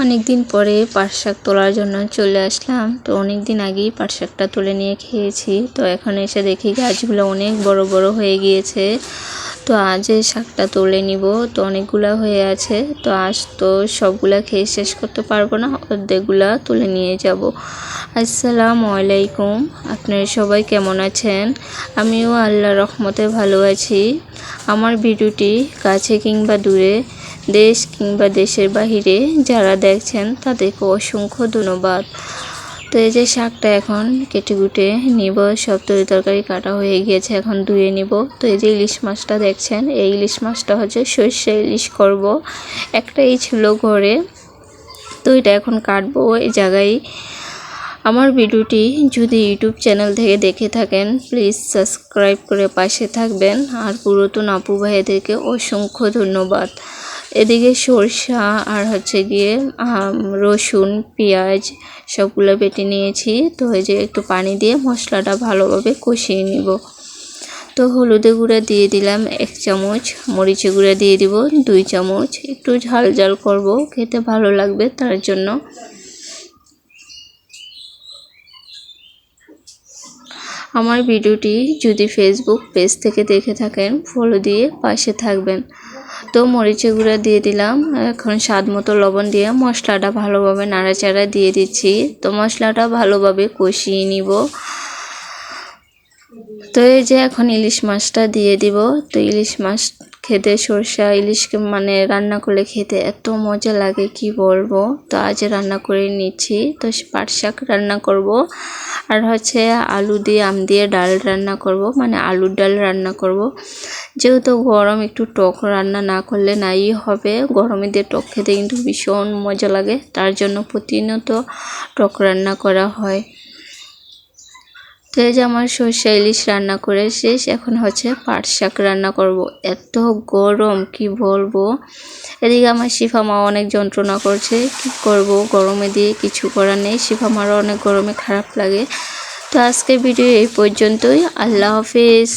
অনেক দিন পরে পাট শাক তোলার জন্য চলে আসলাম। তো অনেক দিন আগেই পাট শাকটা তুলে নিয়ে খেয়েছি। তো এখন এসে দেখি গাছগুলো অনেক বড় বড় হয়ে গিয়েছে। তো আজ এই শাকটা তুলে নিব। তো অনেকগুলা হয়ে আছে। তো আজ তো সবগুলা খেয়ে শেষ করতে পারব না। অর্ধেকগুলা তুলে নিয়ে যাব। আসসালামু আলাইকুম। আপনারা সবাই কেমন আছেন? আমিও আল্লাহ রহমতে ভালো আছি। আমার ভিডিওটি কাছে কিংবা দূরে দেশ কিংবা দেশের বাহিরে যারা দেখছেন, তাদেরকে অসংখ্য ধন্যবাদ। তো এই যে শাকটা এখন কেটে কুটে নিব, সব তরি তরকারি কাটা হয়ে গিয়েছে, এখন ধুয়ে নিব। তো এই যে ইলিশ মাছটা দেখছেন, এই ইলিশ মাছটা হচ্ছে সর্ষে ইলিশ করব। একটাই ছিল ঘরে। তো এটা এখন কাটবো এই জায়গায়। আমার ভিডিওটি যদি ইউটিউব চ্যানেল থেকে দেখে থাকেন, প্লিজ সাবস্ক্রাইব করে পাশে থাকবেন। আর পুরাতন আপু ভাইদেরকে অসংখ্য ধন্যবাদ। এদিকে সরষা আর হচ্ছে গিয়ে রসুন, পেঁয়াজ সবগুলো বেটে নিয়েছি। তো এই যে একটু পানি দিয়ে মশলাটা ভালোভাবে কষিয়ে নিব। তো হলুদে গুঁড়া দিয়ে দিলাম এক চামচ মরিচে গুঁড়া দিয়ে দিব দুই চামচ। একটু ঝাল ঝাল করব, খেতে ভালো লাগবে তার জন্য। আমার ভিডিওটি যদি ফেসবুক পেজ থেকে দেখে থাকেন ফলো দিয়ে পাশে থাকবেন। তো মরিচে গুঁড়া দিয়ে দিলাম। এখন স্বাদ মতো লবণ দিয়ে মশলাটা ভালোভাবে নাড়াচাড়া দিয়ে দিচ্ছি। তো মশলাটা ভালোভাবে কষিয়ে নিব। তো এই যে এখন ইলিশ মাছটা দিয়ে দিব। তো ইলিশ মাছ খেতে সরষা ইলিশকে মানে রান্না করলে খেতে এত মজা লাগে, কি বলব? তো আজ রান্না করে নিচ্ছি। তো পাট শাক রান্না করব। আর হচ্ছে আলু দিয়ে, আম দিয়ে ডাল রান্না করব। মানে আলুর ডাল রান্না করব। যেহেতু গরম, একটু টক রান্না না করলে নাই হবে। গরমে দিয়ে টক খেতে কিন্তু ভীষণ মজা লাগে, তার জন্য প্রতিনিয়ত টক রান্না করা হয়। তো এই যে আমার সর্ষে ইলিশ রান্না করে শেষ, এখন হচ্ছে পাট শাক রান্না করব। এত গরম, কি বলব? এদিকে আমার শিফা মা অনেক যন্ত্রণা করছে, কি করব? গরমে দিয়ে কিছু করার নেই, শিফা মারও অনেক গরমে খারাপ লাগে। তো আজকের ভিডিও এই পর্যন্তই, আল্লাহ হাফিজ।